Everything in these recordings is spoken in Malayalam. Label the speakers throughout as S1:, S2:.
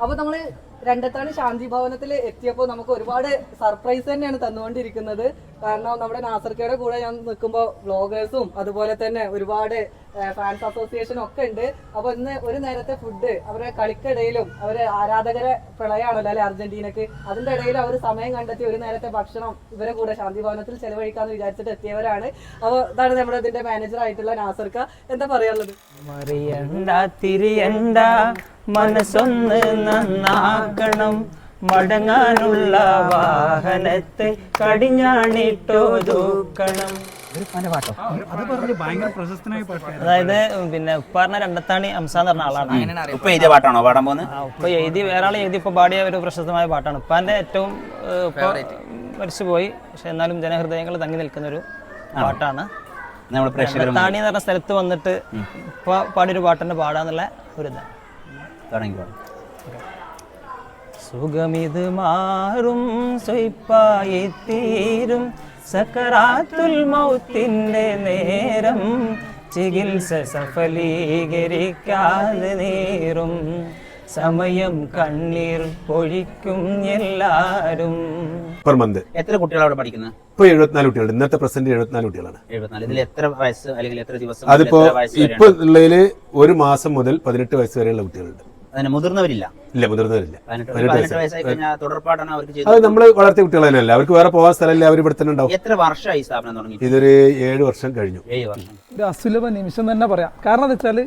S1: അപ്പൊ നമ്മൾ രണ്ടത്താണ് ശാന്തി ഭവനത്തിൽ എത്തിയപ്പോൾ നമുക്ക് ഒരുപാട് സർപ്രൈസ് തന്നെയാണ് തന്നുകൊണ്ടിരിക്കുന്നത്. കാരണം നമ്മുടെ നാസർക്കയുടെ കൂടെ ഞാൻ നിൽക്കുമ്പോൾ വ്ളോഗേഴ്സും അതുപോലെ തന്നെ ഒരുപാട് ഫാൻസ് അസോസിയേഷനും ഒക്കെ ഉണ്ട്. അപ്പോൾ ഇന്ന് ഒരു നേരത്തെ ഫുഡ് അവരെ കളിക്കിടയിലും അവരെ ആരാധകരെ പ്രളയമാണല്ലോ അല്ലെ അർജന്റീനക്ക്? അതിന്റെ ഇടയിൽ അവർ സമയം കണ്ടെത്തി ഒരു നേരത്തെ ഭക്ഷണം ഇവരെ കൂടെ ശാന്തി ഭവനത്തിൽ ചെലവഴിക്കാന്ന് വിചാരിച്ചിട്ട് എത്തിയവരാണ്. അപ്പോൾ ഇതാണ് നമ്മുടെ ഇതിന്റെ മാനേജർ ആയിട്ടുള്ള നാസർക്ക. എന്താ പറയാനുള്ളത്?
S2: മനസ്സൊന്ന് തിരിയണ്ട മനസ്സൊന്ന് മടങ്ങാനുള്ള വാഹനത്തെ കടിഞ്ഞാണിട്ടോ ദൂക്കണം.
S3: അത് പറഞ്ഞ് ഭയങ്കര പ്രശസ്തനായ പാട്ടുകാരൻ.
S2: അതായത് പിന്നെ ഉപ്പാറിന രണ്ടത്താണി അംസ എന്ന് പറഞ്ഞ ആളാണ്.
S4: ഉപ്പ എഴുതിയ പാട്ടാണോ? പാടാൻ പോകുന്നത്
S2: ഉപ്പ എഴുതി വേറെ ആൾ എഴുതി ഇപ്പൊ പാടിയ ഒരു പ്രശസ്തമായ പാട്ടാണ്. ഉപ്പാന്റെ ഏറ്റവും മരിച്ചു പോയി മരിച്ചുപോയി. പക്ഷെ എന്നാലും ജനഹൃദയങ്ങൾ തങ്ങി നിൽക്കുന്ന ഒരു പാട്ടാണ്. താണി എന്ന് പറഞ്ഞ സ്ഥലത്ത് വന്നിട്ട് ഇപ്പൊ പാടിയൊരു പാട്ടിന്റെ പാടാന്നുള്ള ഒരു ഇതാണ്
S4: തുടങ്ങി
S2: സുഖമിത് മാറും സ്വയ്പായിത്തീരും സക്കറാത്തുൽ മൗത്തിന്റെ നേരം ചികിത്സ സഫലീകരിക്കാതെ നേരും. സമയം കണ്ണീർ പൊഴിക്കും എല്ലാരും.
S5: പെർ മന്ത്
S4: എത്ര കുട്ടികൾ അവിടെ പഠിക്കുന്നത്?
S5: ഇപ്പൊ എഴുപത്തിനാല് കുട്ടികൾ ഇന്നത്തെ പ്രസന്റ് എഴുപത്തിനാല് കുട്ടികളാണ്.
S4: എഴുപത്തിനാല്. ഇതിൽ എത്ര വയസ്സ് അല്ലെങ്കിൽ എത്ര ദിവസം
S5: അതിപ്പോ
S4: എത്ര വയസ്സ് വരെയാണ്?
S5: ഇപ്പൊ ഉള്ളതിൽ ഒരു മാസം മുതൽ പതിനെട്ട് വയസ്സ് വരെയുള്ള കുട്ടികളുണ്ട്.
S4: അതിന് മുതിർന്നവരില്ല.
S5: ഇല്ല മുതിർന്നവരില്ല.
S4: പതിനെട്ട്
S5: പതിനെട്ട്
S4: പതിനെട്ട്
S5: വയസ്സ്
S4: വയസ്സായി കഴിഞ്ഞാൽ തുടർപ്പാടാണ് അവർക്ക്
S5: അത്
S4: ചെയ്തത്
S5: നമ്മൾ വളർത്തിയ കുട്ടികളല്ല അവർക്ക് വേറെ പോകാൻ സ്ഥലമില്ല അവർ ഇവിടെ തന്നെ ഉണ്ടാവും.
S4: എത്ര വർഷമായി സ്ഥാപനം തുടങ്ങി
S5: ഇതൊരു ഏഴ് വർഷം കഴിഞ്ഞു.
S4: ഏഴ് വർഷം.
S3: ഒരു അസുലഭ നിമിഷം തന്നെ പറയാം. കാരണം എന്താ വെച്ചാൽ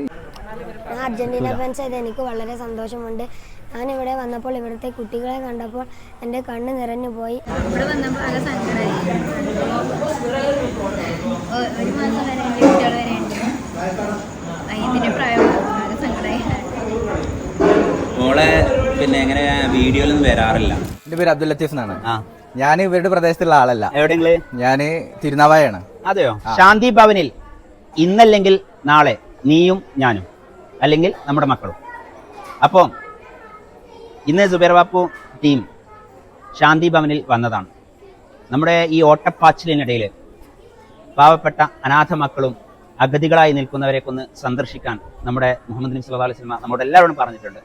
S6: ഞാൻ അർജന്റീന ഫാൻസ് ആയത് എനിക്ക് വളരെ സന്തോഷമുണ്ട്. ഞാൻ ഇവിടെ വന്നപ്പോൾ ഇവിടുത്തെ കുട്ടികളെ കണ്ടപ്പോൾ എന്റെ കണ്ണ് നിറഞ്ഞു പോയി.
S7: ഇവിടെ വന്നപ്പോൾ നല്ല സങ്കടമായി ഒരു മാസം വരെ എന്റെ കുട്ടികൾ വരെ ഉണ്ട്. ഇതിന്റെ പ്രായം
S4: മോളെ പിന്നെ എങ്ങനെ വീഡിയോയിലൊന്നും വരാറില്ല?
S8: എന്റെ പേര് അബ്ദുൽ ലത്തീഫ് എന്നാണ്.
S4: ആ.
S8: ഞാൻ ഇവരുടെ പ്രദേശത്തുള്ള ആളല്ല.
S4: എവിടെയെങ്കിലും
S8: ഞാൻ തിരുനാവായാണ്.
S4: അതെയോ? ശാന്തി ഭവനിൽ ഇന്നല്ലെങ്കിൽ നാളെ നീയും ഞാനും അല്ലെങ്കിൽ നമ്മുടെ മക്കളും. അപ്പം ഇന്ന് സുബേർ ബാപ്പു ടീം ശാന്തി ഭവനിൽ വന്നതാണ്. നമ്മുടെ ഈ ഓട്ടപ്പാച്ചിലിനിടയിൽ പാവപ്പെട്ട അനാഥ മക്കളും അഗതികളായി നിൽക്കുന്നവരെ ഒന്ന് സന്ദർശിക്കാൻ നമ്മുടെ മുഹമ്മദ് നബി സല്ലല്ലാഹു അലൈഹി വസല്ലം നമ്മോട് എല്ലാവരോടും പറഞ്ഞിട്ടുണ്ട്.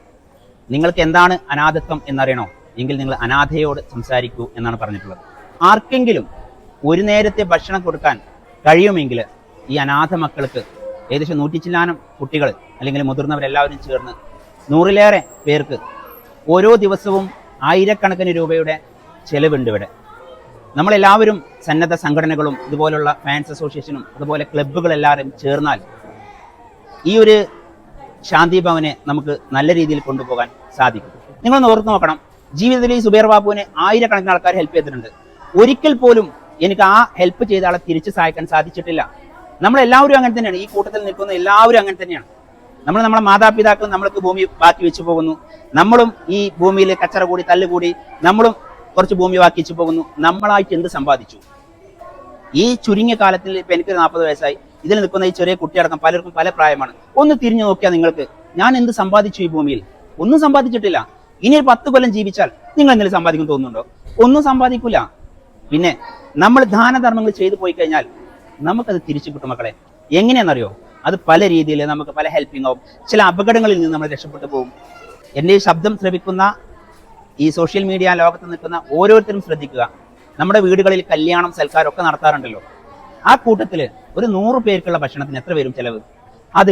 S4: നിങ്ങൾക്ക് എന്താണ് അനാഥത്വം എന്നറിയണോ? എങ്കിൽ നിങ്ങൾ അനാഥയോട് സംസാരിക്കൂ എന്നാണ് പറഞ്ഞിട്ടുള്ളത്. ആർക്കെങ്കിലും ഒരു നേരത്തെ ഭക്ഷണം കൊടുക്കാൻ കഴിയുമെങ്കിൽ ഈ അനാഥ മക്കൾക്ക് ഏകദേശം നൂറ്റി ചില്ലാനം കുട്ടികൾ അല്ലെങ്കിൽ മുതിർന്നവരെല്ലാവരും ചേർന്ന് നൂറിലേറെ പേർക്ക് ഓരോ ദിവസവും ആയിരക്കണക്കിന് രൂപയുടെ ചെലവുണ്ട് ഇവിടെ. നമ്മളെല്ലാവരും സന്നദ്ധ സംഘടനകളും ഇതുപോലുള്ള ഫാൻസ് അസോസിയേഷനും അതുപോലെ ക്ലബ്ബുകളെല്ലാവരും ചേർന്നാൽ ഈ ഒരു ശാന്തി ഭവനെ നമുക്ക് നല്ല രീതിയിൽ കൊണ്ടുപോകാൻ സാധിക്കും. നിങ്ങളൊന്ന് ഓർത്ത് നോക്കണം. ജീവിതത്തിൽ ഈ സുബേർ ബാബുവിനെ ആയിരക്കണക്കിന് ആൾക്കാർ ഹെൽപ്പ് ചെയ്തിട്ടുണ്ട്. ഒരിക്കൽ പോലും എനിക്ക് ആ ഹെൽപ്പ് ചെയ്ത ആളെ തിരിച്ചു സഹായിക്കാൻ സാധിച്ചിട്ടില്ല. നമ്മളെല്ലാവരും അങ്ങനെ തന്നെയാണ്. ഈ കൂട്ടത്തിൽ നിൽക്കുന്ന എല്ലാവരും അങ്ങനെ തന്നെയാണ്. നമ്മൾ നമ്മളെ മാതാപിതാക്കൾ നമ്മൾക്ക് ഭൂമി ബാക്കി വെച്ചു പോകുന്നു. നമ്മളും ഈ ഭൂമിയിൽ കച്ചറ കൂടി തല്ലുകൂടി നമ്മളും കുറച്ച് ഭൂമി ബാക്കി വെച്ചു പോകുന്നു. നമ്മളായിട്ട് എന്ത് സമ്പാദിച്ചു? ഈ ചുരുങ്ങിയ കാലത്തിൽ ഇപ്പൊ എനിക്ക് നാൽപ്പത് വയസ്സായി. ഇതിൽ നിൽക്കുന്ന ഈ ചെറിയ കുട്ടിയടക്കം പലർക്കും പല പ്രായമാണ്. ഒന്ന് തിരിഞ്ഞു നോക്കിയാൽ നിങ്ങൾക്ക് ഞാൻ എന്ത് സമ്പാദിച്ചു ഈ ഭൂമിയിൽ? ഒന്നും സമ്പാദിച്ചിട്ടില്ല. ഇനി ഒരു പത്ത് കൊല്ലം ജീവിച്ചാൽ നിങ്ങൾ എന്തെങ്കിലും സമ്പാദിക്കും തോന്നുന്നുണ്ടോ? ഒന്നും സമ്പാദിക്കൂല. പിന്നെ നമ്മൾ ദാനധർമ്മങ്ങൾ ചെയ്തു പോയി കഴിഞ്ഞാൽ നമുക്കത് തിരിച്ചു കിട്ടും മക്കളെ. എങ്ങനെയാണെന്നറിയോ? അത് പല രീതിയിൽ നമുക്ക് പല ഹെൽപ്പിംഗ് ആവും ചില അപകടങ്ങളിൽ നിന്ന് നമ്മൾ രക്ഷപ്പെട്ടു പോകും. എന്റെ ഈ ശബ്ദം ശ്രമിക്കുന്ന ഈ സോഷ്യൽ മീഡിയ ലോകത്ത് നിൽക്കുന്ന ഓരോരുത്തരും ശ്രദ്ധിക്കുക. നമ്മുടെ വീടുകളിൽ കല്യാണം സൽക്കാരം ഒക്കെ നടത്താറുണ്ടല്ലോ. ആ കൂട്ടത്തിൽ ഒരു നൂറ് പേർക്കുള്ള ഭക്ഷണത്തിന് എത്ര വരും ചെലവ്?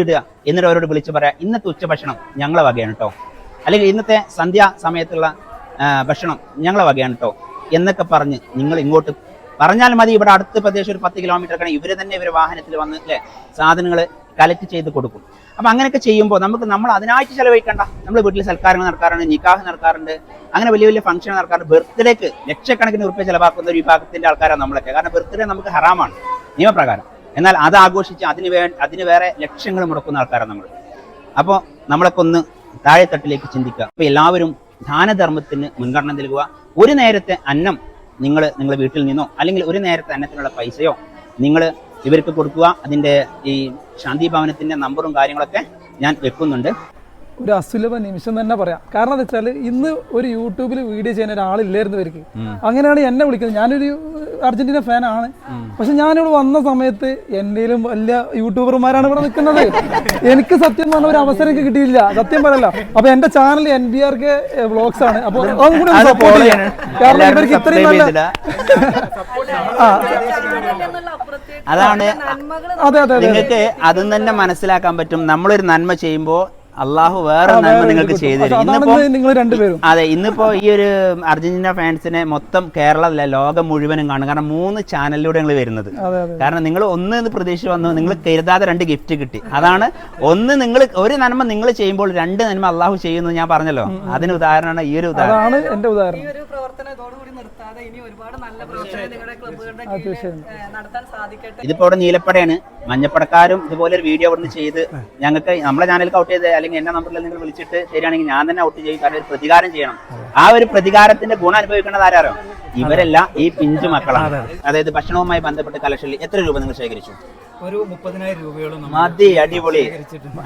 S4: ഇടുക. എന്നിട്ട് അവരോട് വിളിച്ച് പറയാ ഇന്നത്തെ ഉച്ചഭക്ഷണം ഞങ്ങളെ വകയാണ് കേട്ടോ അല്ലെങ്കിൽ ഇന്നത്തെ സന്ധ്യ സമയത്തുള്ള ഭക്ഷണം ഞങ്ങളെ വകയാണ് കേട്ടോ എന്നൊക്കെ പറഞ്ഞ് നിങ്ങൾ ഇങ്ങോട്ട് പറഞ്ഞാൽ മതി. ഇവിടെ അടുത്ത പ്രദേശം ഒരു പത്ത് കിലോമീറ്റർ ഒക്കെ ഇവർ തന്നെ ഇവർ വാഹനത്തിൽ വന്ന് അല്ലേ സാധനങ്ങൾ കലക്ട് ചെയ്ത് കൊടുക്കും. അപ്പൊ അങ്ങനെയൊക്കെ ചെയ്യുമ്പോൾ നമുക്ക് നമ്മൾ അതിനായിട്ട് ചിലവഴിക്കണ്ട. നമ്മൾ വീട്ടിൽ സൽക്കാരങ്ങൾ നടക്കാറുണ്ട് നിക്കാഹ് നടക്കാറുണ്ട് അങ്ങനെ വലിയ വലിയ ഫംഗ്ഷൻ നടക്കാറുണ്ട് ബർത്ത്ഡേക്ക് ലക്ഷക്കണക്കിന് ഉറുപ്പ്യ ചിലവാക്കുന്ന ഒരു വിഭാഗത്തിന്റെ ആൾക്കാരാണ് നമ്മളൊക്കെ. കാരണം ബർത്ത്ഡേ നമുക്ക് ഹറാമാണ്. നിയമപ്രകാരം. എന്നാൽ അത് ആഘോഷിച്ച് അതിന് വേ അതിന് വേറെ ലക്ഷ്യങ്ങൾ മുടക്കുന്ന ആൾക്കാരാണ് നമ്മൾ അപ്പോൾ നമ്മളൊക്കെ ഒന്ന് താഴെത്തട്ടിലേക്ക് ചിന്തിക്കുക. അപ്പോൾ എല്ലാവരും ദാനധർമ്മത്തിന് മുൻഗണന നൽകുക. ഒരു നേരത്തെ അന്നം നിങ്ങൾ നിങ്ങളുടെ വീട്ടിൽ നിന്നോ അല്ലെങ്കിൽ ഒരു നേരത്തെ അന്നത്തിനുള്ള പൈസയോ നിങ്ങൾ ഇവർക്ക് കൊടുക്കുക. അതിന്റെ ഈ ശാന്തി ഭവനത്തിന്റെ നമ്പറും കാര്യങ്ങളൊക്കെ ഞാൻ വെക്കുന്നുണ്ട്.
S9: ഒരു അസുലഭ നിമിഷം തന്നെ പറയാം. കാരണം എന്താ വെച്ചാൽ ഇന്ന് ഒരു യൂട്യൂബിൽ വീഡിയോ ചെയ്യുന്ന ഒരാളില്ലായിരുന്നു ഇവർക്ക്. അങ്ങനെയാണ് എന്നെ വിളിക്കുന്നത്. ഞാനൊരു അർജന്റീന ഫാനാണ്. പക്ഷെ ഞാനിവിടെ വന്ന സമയത്ത് എന്റെയിലും വലിയ യൂട്യൂബർമാരാണ് ഇവിടെ നിൽക്കുന്നത്. എനിക്ക് സത്യം പറഞ്ഞ ഒരു അവസരം എനിക്ക് കിട്ടിയില്ല. സത്യം പറയല്ല. അപ്പൊ എന്റെ channel N B R K vlogs ആണ്. അപ്പൊ അതും കൂടി സപ്പോർട്ട്
S4: ചെയ്യണം.
S9: കാരണം ഇവർക്ക് ഇത്രയും നല്ല. ആ.
S4: അതാണ്
S9: അതെ അതെ അതെ.
S4: നിങ്ങൾക്ക് അതും തന്നെ മനസ്സിലാക്കാൻ പറ്റും. നമ്മളൊരു നന്മ ചെയ്യുമ്പോൾ അള്ളാഹു വേറെ നന്മ നിങ്ങൾക്ക് ചെയ്തു തരും. ഇന്നിപ്പോ
S9: നിങ്ങൾ രണ്ടുപേരും.
S4: അതെ ഇന്നിപ്പോ ഈ ഒരു അർജന്റീന ഫാൻസിനെ മൊത്തം കേരളത്തിലെ ലോകം മുഴുവനും കാണും. കാരണം മൂന്ന് ചാനലിലൂടെ നിങ്ങൾ വരുന്നത്. കാരണം നിങ്ങൾ ഒന്ന് എന്ന് പ്രതീക്ഷ വന്നു നിങ്ങൾ കരുതാതെ രണ്ട് ഗിഫ്റ്റ് കിട്ടി. അതാണ് ഒന്ന് നിങ്ങൾ ഒരു നന്മ നിങ്ങൾ ചെയ്യുമ്പോൾ രണ്ട് നന്മ അള്ളാഹു ചെയ്യുന്നു ഞാൻ പറഞ്ഞല്ലോ. അതിന് ഉദാഹരണമാണ് ഈ ഒരു ഉദാഹരണം.
S1: നിർത്താതെ ഇനി ഒരുപാട് നല്ല പ്രവർത്തനം നിങ്ങളുടെ ക്ലബ്ബുകളുടെ കീഴിൽ നടത്താൻ സാധിക്കട്ടെ.
S4: ഇതിപ്പോ ഇവിടെ നീലപ്പടയാണ്. മഞ്ഞപ്പടക്കാരും ഇതുപോലെ ഒരു വീഡിയോ ഇവിടുന്ന് ചെയ്ത് ഞങ്ങൾക്ക് നമ്മളെ ചാനലിൽ ഔട്ട് ചെയ്ത് അല്ലെങ്കിൽ എന്റെ നമ്പറിൽ നിങ്ങൾ വിളിച്ചിട്ട് ശരിയാണെങ്കിൽ ഞാൻ തന്നെ ഔട്ട് ചെയ്യും. കാരണം ഒരു പ്രതികാരം ചെയ്യണം. ആ ഒരു പ്രതികാരത്തിന്റെ ഗുണം അനുഭവിക്കേണ്ടത് ആരാരോ ഇവരെല്ലാം ഈ പിഞ്ചു മക്കളാണ്. അതായത് ഭക്ഷണവുമായി ബന്ധപ്പെട്ട് കലക്ഷനിൽ എത്ര രൂപ നിങ്ങൾ ശേഖരിച്ചു?
S3: ഒരു മുപ്പതിനായിരം രൂപയോളം
S4: മതി അടിപൊളി.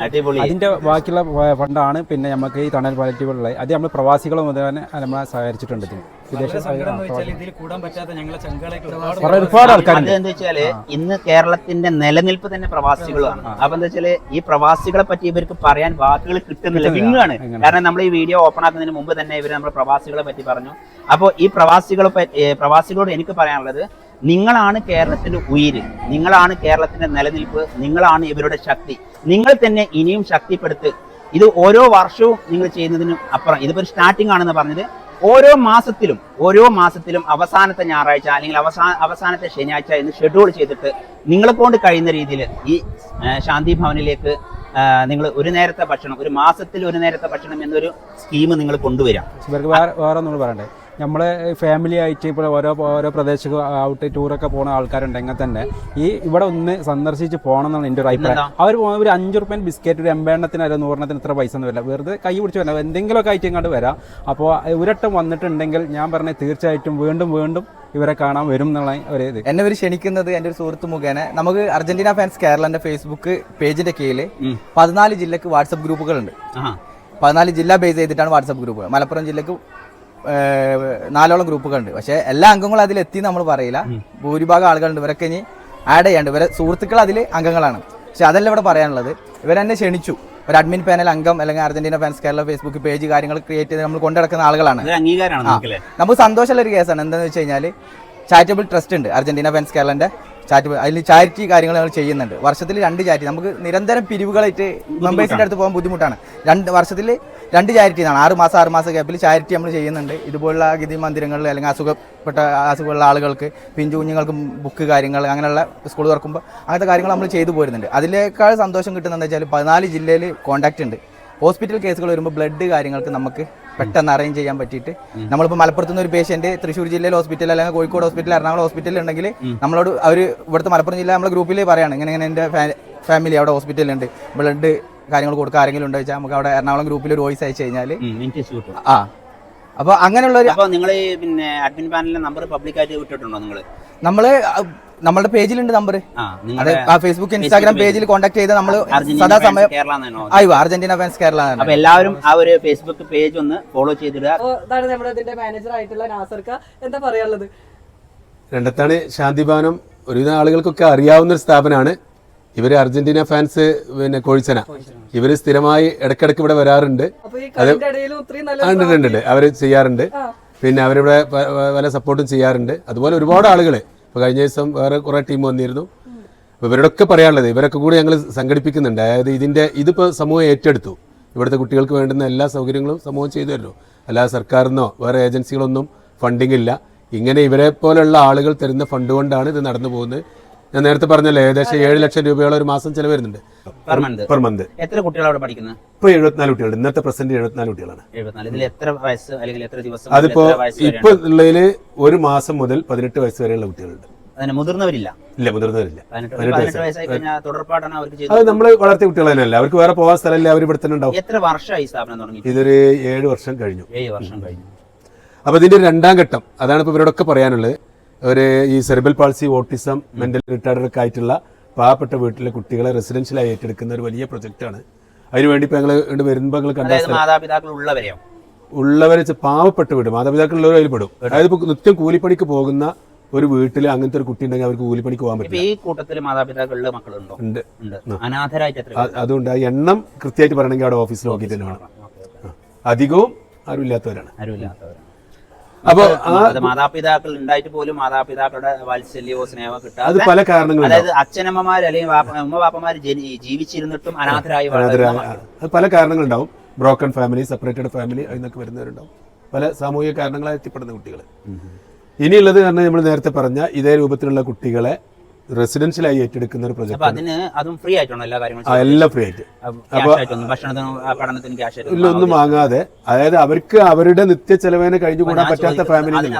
S4: അടിപൊളി.
S3: അതിന്റെ ബാക്കിയുള്ള ഫണ്ടാണ് പിന്നെ നമുക്ക് ഈ തണൽ പാലറ്റുകളുള്ളത് അത് നമ്മൾ പ്രവാസികൾ മുതൽ നമ്മളെ സഹകരിച്ചിട്ടുണ്ട് ഇതിന് വിദേശ ഇതിൽ കൂടാൻ പറ്റാത്ത ഞങ്ങളെ ചങ്കളായിട്ട് ഒരുപാട് ആൾക്കാരുണ്ട്.
S4: എന്താ വെച്ചാൽ ഇന്ന് കേരളത്തിന്റെ നിലനിൽപ്പ് തന്നെ പ്രവാസികളാണ് അപ്പൊ എന്താ വെച്ചാൽ ഈ പ്രവാസികളെ പറ്റി ഇവർക്ക് പറയാൻ വാക്കുകൾ കിട്ടുന്നില്ല വിങ്ങാണ്. കാരണം നമ്മൾ ഈ വീഡിയോ ഓപ്പൺ ആക്കുന്നതിന് മുമ്പ് തന്നെ ഇവർ നമ്മുടെ പ്രവാസികളെ പറ്റി പറഞ്ഞു. അപ്പോൾ ഈ പ്രവാസികളെ പ്രവാസികളോട് എനിക്ക് പറയാനുള്ളത് നിങ്ങളാണ് കേരളത്തിന്റെ ഉയിര് നിങ്ങളാണ് കേരളത്തിന്റെ നിലനിൽപ്പ് നിങ്ങളാണ് ഇവരുടെ ശക്തി. നിങ്ങൾ തന്നെ ഇനിയും ശക്തിപ്പെടുത്ത്. ഇത് ഓരോ വർഷവും നിങ്ങൾ ചെയ്യുന്നതിനും അപ്പുറം. ഇതിപ്പോ സ്റ്റാർട്ടിംഗ് ആണെന്ന് പറഞ്ഞത് ഓരോ മാസത്തിലും ഓരോ മാസത്തിലും അവസാനത്തെ ഞായറാഴ്ച അല്ലെങ്കിൽ അവസാന അവസാനത്തെ ശനിയാഴ്ച എന്ന് ഷെഡ്യൂൾ ചെയ്തിട്ട് നിങ്ങളെ കൊണ്ട് കഴിയുന്ന രീതിയിൽ ഈ ശാന്തി ഭവനിലേക്ക് നിങ്ങൾ ഒരു നേരത്തെ ഭക്ഷണം ഒരു മാസത്തിൽ ഒരു നേരത്തെ ഭക്ഷണം എന്നൊരു സ്കീം നിങ്ങൾ കൊണ്ടുവരാം
S3: വേറെ വേറെ ഒന്നും പറയണ്ടേ? നമ്മളെ ഫാമിലി ആയിട്ട് ഇപ്പോൾ ഓരോ ഓരോ പ്രദേശത്ത് ഔട്ട് ടൂറൊക്കെ പോണ ആൾക്കാരുണ്ടെങ്കിൽ തന്നെ ഈ ഇവിടെ ഒന്ന് സന്ദർശിച്ച് പോകണം എന്നാണ് എന്റെ ഒരു അഭിപ്രായം. അവർ പോകുന്ന ഒരു അഞ്ച് റുപ്യൻ ബിസ്ക്കറ്റ് ഒരു എൺപെണ്ണത്തിന് അല്ലെങ്കിൽ നൂറെണ്ണത്തിന് ഇത്ര പൈസ ഒന്നും വരില്ല. വെറുതെ കൈ പിടിച്ച് വരാം. എന്തെങ്കിലുമൊക്കെ ആയിട്ട് ഇങ്ങോട്ട് വരാം. അപ്പോൾ ഒരട്ടം വന്നിട്ടുണ്ടെങ്കിൽ ഞാൻ പറഞ്ഞ തീർച്ചയായിട്ടും വീണ്ടും വീണ്ടും ഇവരെ കാണാൻ വരും എന്നുള്ള ഒരു ഇത്.
S8: എന്നെ ഇവർ ക്ഷണിക്കുന്നത് എന്റെ ഒരു സുഹൃത്ത് മുഖേന. നമുക്ക് അർജന്റീന ഫാൻസ് കേരളന്റെ ഫേസ്ബുക്ക് പേജിന്റെ കീഴിൽ പതിനാല് ജില്ലക്ക് വാട്സപ്പ് ഗ്രൂപ്പുകളുണ്ട്. പതിനാല് ജില്ല ബേസ് ചെയ്തിട്ടാണ് വാട്സപ്പ് ഗ്രൂപ്പ്. മലപ്പുറം ജില്ലക്ക് നാലോളം ഗ്രൂപ്പുകളുണ്ട്. പക്ഷേ എല്ലാ അംഗങ്ങളും അതിൽ എത്തി നമ്മൾ പറയില്ല. ഭൂരിഭാഗം ആളുകളുണ്ട്. ഇവരൊക്കെ ഇനി ആഡ് ചെയ്യാണ്ട്. ഇവരെ സുഹൃത്തുക്കൾ അതിൽ അംഗങ്ങളാണ്. പക്ഷെ അതല്ല ഇവിടെ പറയാനുള്ളത്. ഇവരെന്നെ ക്ഷണിച്ചു. ഒരു അഡ്മിൻ പാനൽ അംഗം അല്ലെങ്കിൽ Argentina fans Kerala Facebook page കാര്യങ്ങൾ ക്രിയേറ്റ് ചെയ്ത് നമ്മൾ കൊണ്ടുനടക്കുന്ന ആളുകളാണ്. നമുക്ക് സന്തോഷമുള്ള ഒരു കേസാണ് എന്താണെന്ന് വെച്ച് കഴിഞ്ഞാൽ ചാരിറ്റബിൾ ട്രസ്റ്റ് ഉണ്ട് അർജന്റീന ഫാൻസ് കേരളന്റെ ചാരിറ്റബിൾ അതിൽ ചാരിറ്റി കാര്യങ്ങൾ ഞങ്ങൾ ചെയ്യുന്നുണ്ട്. വർഷത്തിൽ രണ്ട് ചാരിറ്റി നമുക്ക് നിരന്തരം പിരിവുകളായിട്ട് മെമ്പേഴ്സിന്റെ അടുത്ത് പോകാൻ ബുദ്ധിമുട്ടാണ്. രണ്ട് വർഷത്തിൽ രണ്ട് ചാരിറ്റി ആണ് ആറ് മാസം ആറ് മാസം ഗ്യാപ്പിൽ ചാരിറ്റി നമ്മൾ ചെയ്യുന്നുണ്ട്. ഇതുപോലുള്ള ഗതി മന്ദിരങ്ങളിൽ അല്ലെങ്കിൽ അസുഖപ്പെട്ട അസുഖമുള്ള ആളുകൾക്ക് പിഞ്ചു കുഞ്ഞുങ്ങൾക്ക് ബുക്ക് കാര്യങ്ങൾ അങ്ങനെയുള്ള സ്കൂൾ തുറക്കുമ്പോൾ അങ്ങനത്തെ കാര്യങ്ങൾ നമ്മൾ ചെയ്തു പോരുന്നുണ്ട്. അതിലേക്കാൾ സന്തോഷം കിട്ടുന്നതെന്ന് വെച്ചാൽ പതിനാല് ജില്ലയിൽ കോൺടാക്റ്റ് ഉണ്ട്. ഹോസ്പിറ്റൽ കേസുകൾ വരുമ്പോൾ ബ്ലഡ് കാര്യങ്ങൾക്ക് നമുക്ക് പെട്ടെന്ന് അറേഞ്ച് ചെയ്യാൻ പറ്റിയിട്ട് നമ്മളിപ്പോൾ മലപ്പുറത്ത് നിന്ന് ഒരു പേഷ്യന്റ് തൃശ്ശൂർ ജില്ലയിലെ ഹോസ്പിറ്റൽ അല്ലെങ്കിൽ കോഴിക്കോട് ഹോസ്പിറ്റൽ എറണാകുളം ഹോസ്പിറ്റലിൽ ഉണ്ടെങ്കിൽ നമ്മളോട് അവർ ഇവിടുത്തെ മലപ്പുറം ജില്ല നമ്മുടെ ഗ്രൂപ്പിൽ പറയാണ്. ഇങ്ങനെ ഇങ്ങനെ എന്റെ ഫാമിലി അവിടെ ഹോസ്പിറ്റലുണ്ട് ബ്ലഡ് കാര്യങ്ങൾ കൊടുക്കുക ആരെങ്കിലും ഉണ്ടോ വെച്ചാൽ നമുക്ക് അവിടെ എറണാകുളം ഗ്രൂപ്പിൽ ഒരു വോയിസ് അയച്ചു കഴിഞ്ഞാൽ ആ. അപ്പോൾ അങ്ങനെയുള്ള ഒരു
S4: അപ്പോൾ നിങ്ങൾ പിന്നെ അഡ്മിൻ നമ്പർ പബ്ലിക്കായിട്ട് വിട്ടിട്ടുണ്ടോ നിങ്ങൾ
S8: നമ്മൾ നമ്മളുടെ പേജിലുണ്ട് നമ്പർ
S4: ആ
S8: അതെ ആ ഫേസ്ബുക്ക് ഇൻസ്റ്റാഗ്രാം പേജിൽ കോൺടാക്ട് ചെയ്ത് നമ്മൾ
S4: അർജന്റീന
S8: സദാ സമയം അയ്യോ അർജന്റീന ഫാൻസ് കേരള.
S4: അപ്പൊ എല്ലാവരും ആ ഒരു ഫേസ്ബുക്ക് പേജ് ഒന്ന് ഫോളോ ചെയ്തിടുക.
S1: ഇതാണ് നമ്മുടെ ഇതിന്റെ മാനേജർ ആയിട്ടുള്ള നാസർക്ക. എന്താ പറയാനുള്ളത്?
S5: രണ്ടത്താണ് ശാന്തിഭവനം ഒരുവിധം ആളുകൾക്കൊക്കെ അറിയാവുന്ന ഒരു സ്ഥാപനമാണ്. ഇവർ അർജന്റീന ഫാൻസ് പിന്നെ കോഴിച്ചന ഇവർ സ്ഥിരമായി ഇടക്കിടക്ക് ഇവിടെ വരാറുണ്ട്.
S1: അത്
S5: ഉണ്ട് അവർ ചെയ്യാറുണ്ട്. പിന്നെ അവരിവിടെ പല സപ്പോർട്ടും ചെയ്യാറുണ്ട്. അതുപോലെ ഒരുപാട് ആളുകൾ ഇപ്പൊ കഴിഞ്ഞ ദിവസം വേറെ കുറെ ടീം വന്നിരുന്നു. ഇവരോടൊക്കെ പറയാനുള്ളത് ഇവരൊക്കെ കൂടി ഞങ്ങൾ സംഘടിപ്പിക്കുന്നുണ്ട്. അതായത് ഇതിന്റെ ഇതിപ്പോ സമൂഹം ഏറ്റെടുത്തു. ഇവിടുത്തെ കുട്ടികൾക്ക് വേണ്ടുന്ന എല്ലാ സൗകര്യങ്ങളും സമൂഹം ചെയ്തു തരുന്നു. അല്ലാതെ സർക്കാരിനോ വേറെ ഏജൻസികളൊന്നും ഫണ്ടിങ് ഇല്ല. ഇങ്ങനെ ഇവരെ പോലെയുള്ള ആളുകൾ തരുന്ന ഫണ്ട് കൊണ്ടാണ് ഇത് നടന്നു പോകുന്നത്. ഞാൻ നേരത്തെ പറഞ്ഞല്ലേ ഏകദേശം ഏഴ് ലക്ഷം രൂപയോളം ഒരു മാസം ചെലവ് വരുന്നുണ്ട്. Per month.
S4: എത്ര കുട്ടികളാണ് പഠിക്കുന്നത്?
S5: ഇപ്പൊ എഴുപത്തിനാല് കുട്ടികളുണ്ട്. ഇന്നത്തെ പ്രസന്റ് എഴുപത്തിനാല് കുട്ടികളാണ്.
S4: എത്ര വയസ്സ് അല്ലെങ്കിൽ എത്ര ദിവസം
S5: അതിപ്പോ ഇപ്പൊ? ഉള്ളതിൽ ഒരു മാസം മുതൽ പതിനെട്ട് വയസ്സ് വരെയുള്ള കുട്ടികളുണ്ട്.
S4: മുതിർന്നവരില്ല?
S5: ഇല്ല മുതിർന്നവരില്ല. അത്
S4: നമ്മൾ
S5: നമ്മൾ വളർത്തിയ കുട്ടികൾ തന്നെയല്ല അവർക്ക് വേറെ പോകാൻ സ്ഥലമില്ല അവർ ഇവിടെ തന്നെ ഉണ്ടാവും.
S4: എത്ര വർഷമായി സ്ഥാപനം തുടങ്ങി
S5: ഇതൊരു ഏഴ് വർഷം കഴിഞ്ഞു.
S4: ഏഴ് വർഷം കഴിഞ്ഞു.
S5: അപ്പൊ ഇതിന്റെ രണ്ടാം ഘട്ടം. അതാണ് ഇപ്പൊ ഇവരോടൊക്കെ പറയാനുള്ളത്. ഒരു ഈ സെറിബൽ പാൾസി ഓട്ടിസം മെന്റൽ റിട്ടയർഡൊക്കെ ആയിട്ടുള്ള പാവപ്പെട്ട വീട്ടിലെ കുട്ടികളെ റെസിഡൻഷ്യലായി ഏറ്റെടുക്കുന്ന ഒരു വലിയ പ്രൊജക്റ്റാണ് അതിനുവേണ്ടി വേണ്ടി ഇപ്പൊ ഞങ്ങൾ ഇവിടെ വരുമ്പോ ഞങ്ങൾ കണ്ട
S4: അതായത് മാതാപിതാക്കൾ ഉള്ളവരെയോ?
S5: ഉള്ളവരെ പാവപ്പെട്ട വീട് മാതാപിതാക്കൾ മാതാപിതാക്കളുള്ളവർ അതിൽ പെടും. അതായത് ഇപ്പൊ നിത്യം കൂലിപ്പണിക്ക് പോകുന്ന ഒരു വീട്ടിൽ അങ്ങനത്തെ ഒരു കുട്ടി ഉണ്ടെങ്കിൽ അവർക്ക് കൂലിപ്പണിക്ക് പോകാൻ പറ്റും
S4: ഈ കൂട്ടത്തിൽ മാതാപിതാക്കളുടെ മക്കളുണ്ടോ?
S5: ഉണ്ട്.
S4: ഉണ്ട്. അനാഥരായിട്ട്
S5: അതുകൊണ്ട് ആ എണ്ണം കൃത്യമായിട്ട് പറയണമെങ്കിൽ അവിടെ ഓഫീസിൽ നോക്കിയിട്ട് തന്നെ വേണം. അധികവും ആരും ഇല്ലാത്തവരാണ്
S4: ആരുമില്ലാത്തവർ
S5: അപ്പൊ
S4: മാതാപിതാക്കൾ ഉണ്ടായിട്ട് പോലും മാതാപിതാക്കളുടെ വാത്സല്യമോ സ്നേഹമോ
S5: അത്
S4: കിട്ടാതെ
S5: പല കാരണങ്ങളുണ്ടാവും
S4: അതായത് അച്ഛനമ്മമാർ അല്ലെങ്കിൽ ഉമ്മ ജീവിച്ചിരുന്നിട്ടും അനാഥരായി.
S5: അത് പല കാരണങ്ങളുണ്ടാവും. ബ്രോക്കൺ ഫാമിലി സെപ്പറേറ്റഡ് ഫാമിലി അതിനൊക്കെ വരുന്നവരുണ്ടാവും. പല സാമൂഹിക കാരണങ്ങളായി എത്തിപ്പെടുന്ന കുട്ടികൾ ഇനിയുള്ളത് കാരണം നമ്മൾ നേരത്തെ പറഞ്ഞ ഇതേ രൂപത്തിലുള്ള കുട്ടികളെ റെസിഡൻഷ്യലായി ഏറ്റെടുക്കുന്ന ഒരു
S4: പ്രോജക്റ്റ്
S5: പ്രൊജക്ട്
S4: അതിന് അതും ഫ്രീ ആയിട്ടാണോ എല്ലാ കാര്യങ്ങളും?
S5: എല്ലാം ഫ്രീ ആയിട്ട്.
S4: ഭക്ഷണത്തിനും
S5: ഇല്ല ഒന്നും വാങ്ങാതെ. അതായത് അവർക്ക് അവരുടെ നിത്യ ചെലവേനെ കഴിഞ്ഞുകൂടാൻ പറ്റാത്ത ഫാമിലി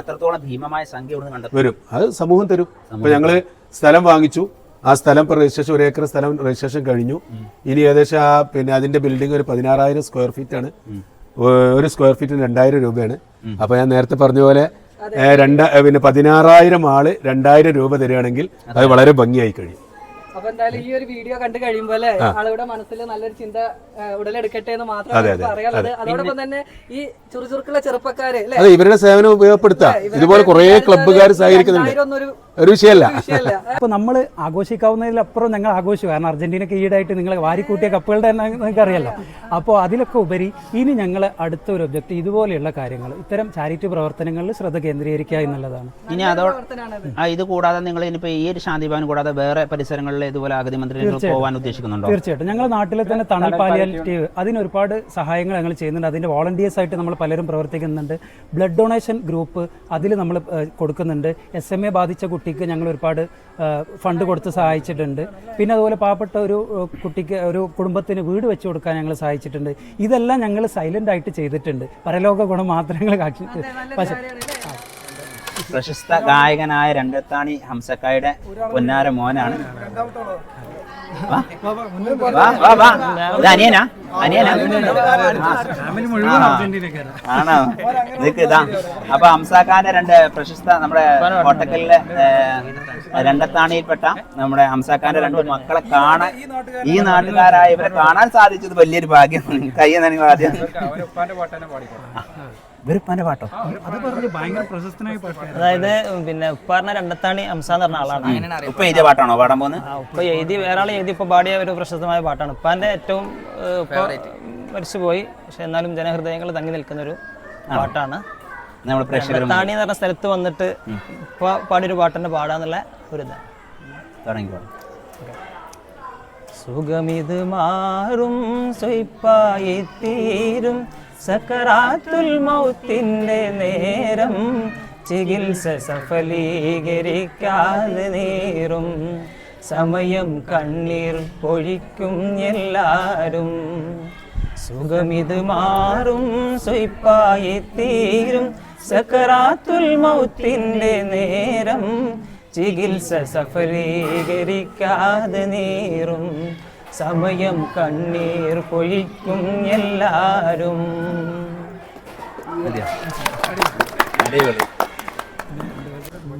S4: ഭീമമായ സംഖ്യ
S5: വരും. അത് സമൂഹം തരും. അപ്പൊ ഞങ്ങൾ സ്ഥലം വാങ്ങിച്ചു. ആ സ്ഥലം ഇപ്പോൾ രജിസ്ട്രേഷൻ ഒരു ഏക്കർ സ്ഥലം രജിസ്ട്രേഷൻ കഴിഞ്ഞു. ഇനി ഏകദേശം ആ പിന്നെ അതിന്റെ ബിൽഡിംഗ് ഒരു പതിനാറായിരം സ്ക്വയർ ഫീറ്റ് ആണ്. ഒരു സ്ക്വയർ ഫീറ്റിന് രണ്ടായിരം രൂപയാണ്. അപ്പൊ ഞാൻ നേരത്തെ പറഞ്ഞ പോലെ രണ്ട പിന്നെ പതിനാറായിരം ആൾ രണ്ടായിരം രൂപ തരികയാണെങ്കിൽ അത്. വളരെ ഭംഗിയായി കഴിയും.
S1: അപ്പൊ എന്തായാലും ഈ ഒരു വീഡിയോ കണ്ടു കഴിയുമ്പോൾ അല്ലേ ആളുടെ മനസ്സിൽ നല്ലൊരു ചിന്ത ഉടലെടുക്കട്ടെ എന്ന് എനിക്ക് പറയാനുള്ളത്. അതോടൊപ്പം തന്നെ ഈ ചുറുചുറുക്കുള്ള ചെറുപ്പക്കാര് അല്ലേ?
S5: അതെ ഇവരുടെ സേവനം ഉപയോഗപ്പെടുത്താം. ഇതുപോലെ കുറെ ക്ലബ്ബുകാർ സഹകരിക്കുന്നുണ്ട്.
S1: ഒരു
S5: ഒരു വിഷയമല്ല.
S1: അപ്പൊ
S9: അപ്പോൾ നമ്മൾ ആഘോഷിക്കാവുന്നതിലപ്പുറം ഞങ്ങൾ ആഘോഷിച്ചു കാരണം അർജന്റീനക്ക് ഈടായിട്ട് നിങ്ങൾ വാരിക്കൂട്ടിയ കപ്പുകളുടെ തന്നെ നിങ്ങൾക്ക് അറിയാലോ അപ്പോൾ അതിലൊക്കെ ഉപരി ഇനി ഞങ്ങൾ അടുത്ത ഒരു ഒബ്ജക്റ്റ് ഇതുപോലെയുള്ള കാര്യങ്ങൾ ഇത്തരം ചാരിറ്റി പ്രവർത്തനങ്ങളിൽ ശ്രദ്ധ കേന്ദ്രീകരിക്കുക എന്നുള്ളതാണ്.
S4: ഇനി അതോ ഇത് കൂടാതെ നിങ്ങൾ ഇനിയിപ്പോ ഈ ഒരു ശാന്തിഭവൻ കൂടാതെ വേറെ പരിസരങ്ങളിൽ ഇതുപോലെ അഗതി മന്ദിരങ്ങൾ പോകാൻ ഉദ്ദേശിക്കുന്നുണ്ടോ?
S9: തീർച്ചയായിട്ടും. ഞങ്ങൾ നാട്ടിലെ തന്നെ തണൽ പാലിയാലിറ്റീവ് അതിന് ഒരുപാട് സഹായങ്ങൾ ഞങ്ങൾ ചെയ്യുന്നുണ്ട്. അതിന്റെ വോളണ്ടിയേഴ്സ് ആയിട്ട് നമ്മൾ പലരും പ്രവർത്തിക്കുന്നുണ്ട്. ബ്ലഡ് ഡൊണേഷൻ ഗ്രൂപ്പ് അതിൽ നമ്മൾ കൊടുക്കുന്നുണ്ട്. എസ് എം എ ബാധിച്ച കുട്ടിക്ക് ഞങ്ങൾ ഒരുപാട് ഫണ്ട് കൊടുത്ത് സഹായിച്ചിട്ടുണ്ട്. പിന്നെ അതുപോലെ പാവപ്പെട്ട ഒരു കുട്ടിക്ക് ഒരു കുടുംബത്തിന് വീട് വെച്ച് കൊടുക്കാൻ ഞങ്ങൾ സഹായിച്ചിട്ടുണ്ട് ഇതെല്ലാം ഞങ്ങൾ സൈലന്റ് ആയിട്ട് ചെയ്തിട്ടുണ്ട്. പരലോക ഗുണം മാത്രം ഞങ്ങൾ കാക്ഷി പക്ഷേ
S4: പ്രശസ്ത ഗായകനായ രണ്ടത്താണി ഹംസക്കായുടെ പൊന്നാര മോനാണ്. അനിയനാ? അനിയനാ? ആണോ? നിക്ക് ഇതാ. അപ്പൊ ഹംസാഖാന്റെ രണ്ട് പ്രശസ്ത നമ്മുടെ കോട്ടക്കലിലെ രണ്ടത്താണിയിൽപ്പെട്ട നമ്മുടെ ഹംസാഖാന്റെ രണ്ട് മക്കളെ കാണാൻ ഈ നാട്ടുകാരായ ഇവരെ കാണാൻ സാധിച്ചത് വലിയൊരു ഭാഗ്യം കൈ നിങ്ങൾ ആദ്യം. വെറുപ്പാന്റെ പാട്ടോ.
S9: അത് പറഞ്ഞ് ഭയങ്കര പ്രശസ്തനായ പാട്ടാണ്
S2: അതായത് പിന്നെ ഉപ്പാറിനെ രണ്ടത്താണി അംസാന്ന് പറഞ്ഞ ആളാണ്.
S4: ഉപ്പ എഴുതിയ പാട്ടാണോ പാടാൻ പോകുന്നത്
S2: ഉപ്പ എഴുതി വേറെ ആൾ എഴുതി ഇപ്പൊ പാടിയ ഒരു പ്രശസ്തമായ പാട്ടാണ്. ഉപ്പാന്റെ ഏറ്റവും മരിച്ചുപോയി. പക്ഷെ എന്നാലും ജനഹൃദയങ്ങൾ തങ്ങി നിൽക്കുന്ന ഒരു പാട്ടാണ്.
S4: നമ്മൾ പ്രേക്ഷകർ
S2: താണി എന്ന് പറഞ്ഞ സ്ഥലത്ത് വന്നിട്ട് ഇപ്പൊ പാടിയൊരു പാട്ടിന്റെ പാടാന്നുള്ള ഒരു ഇതാണ് സുഖമിത് മാറും സ്വയ്പായി തീരും. സക്കറാത്തുൽ മൗത്തിന്റെ നേരം ചികിത്സ സഫലീകരിക്കാതെ നേരും. സമയം കണ്ണീർ പൊഴിക്കും എല്ലാരും. സുഖമിത് മാറും സ്വയ്പായി തീരും സക്കറാത്തുൽ മൗത്തിന്റെ നേരം ചികിത്സ സഫലീകരിക്കാതെ നേരും. സമയം കണ്ണീർ പൊഴിക്കും എല്ലാരും.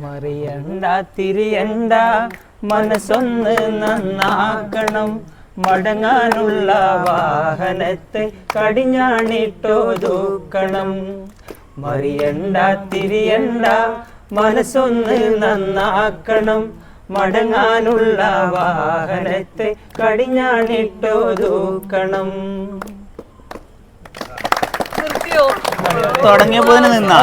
S2: മറിയണ്ട തിരിയണ്ട മനസ്സൊന്ന് നന്നാക്കണം. മടങ്ങാനുള്ള വാഹനത്തെ കടിഞ്ഞാണിട്ടോ ദൂക്കണം. മറിയണ്ട തിരിയണ്ട മനസ്സൊന്ന് നന്നാക്കണം. മടങ്ങാനുള്ള വാഹനത്തെ കടിഞ്ഞാണിട്ടോ
S1: ദൂക്കണം
S4: തുടങ്ങിയപ്പോ തന്നെ നിന്നാ.